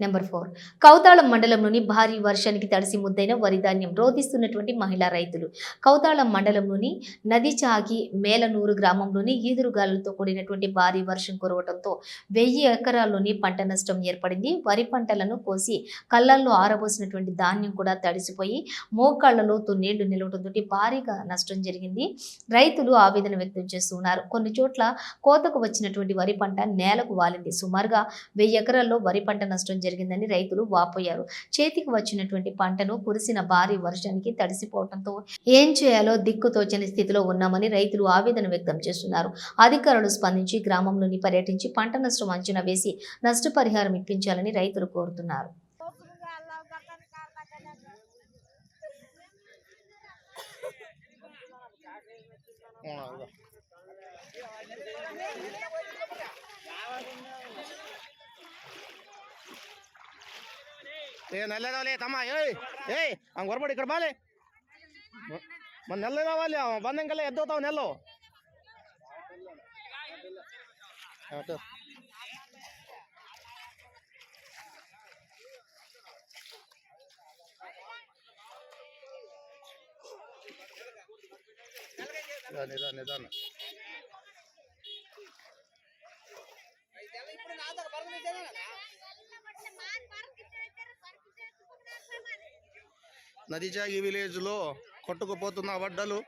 Number four. Kauthalam మండలంలోని భారీ వర్షానికి తడిసి ముద్దైన వరి ధాన్యం రోధిస్తున్నటువంటి మహిళా రైతులు. కౌతాళం మండలంలోని నది చాగి మేలనూరు గ్రామంలోని ఈదురుగాలులతో కూడినటువంటి భారీ వర్షం కురవడంతో వెయ్యి ఎకరాల్లోని పంట నష్టం ఏర్పడింది. వరి పంటలను కోసి కళ్ళల్లో ఆరబోసినటువంటి ధాన్యం కూడా తడిసిపోయి మోకాళ్ళలోతో నీళ్ళు నిలవడంతో భారీగా నష్టం జరిగింది. రైతులు ఆవేదన వ్యక్తం చేస్తున్నారు కొన్ని చోట్ల కోతకు వచ్చినటువంటి వరి పంట నేలకు వాలింది. సుమారుగా వెయ్యి ఎకరాల్లో వరి పంట నష్టం జరిగిందని రైతులు వాపోయారు. చేతికి వచ్చినటువంటి పంటను కురిసిన భారీ వర్షానికి తడిసిపోవడంతో ఏం చేయాలో దిక్కుతోచని స్థితిలో ఉన్నామని రైతులు ఆవేదన వ్యక్తం చేస్తున్నారు. అధికారులు స్పందించి గ్రామంలోని పర్యటించి పంట నష్టం అంచనా వేసి నష్టపరిహారం ఇప్పించాలని రైతులు కోరుతున్నారు. Yeah. ಏ ನೆಲ್ಲದಾವಲೆ ತಮ್ಮ, ಏಯ್ ಏಯ್, ಹಂಗೆ ಹೊರಬೇಡಿ ಈ ಕಡೆ ಬಾಲೆ. ಮತ್ತೆ ನೆಲ್ಲದಾವ ಅಲ್ಲಿ, ಅವ ಬಂದಂಗೆಲ್ಲ ಎದ್ದೋತಾವ ನೆಲ್ಲು. ನಿಧಾನ ನಿಧಾನ ನಿಧಾನ నదిచాగి విలేజ్లో కొట్టుకుపోతున్న వడ్డలు.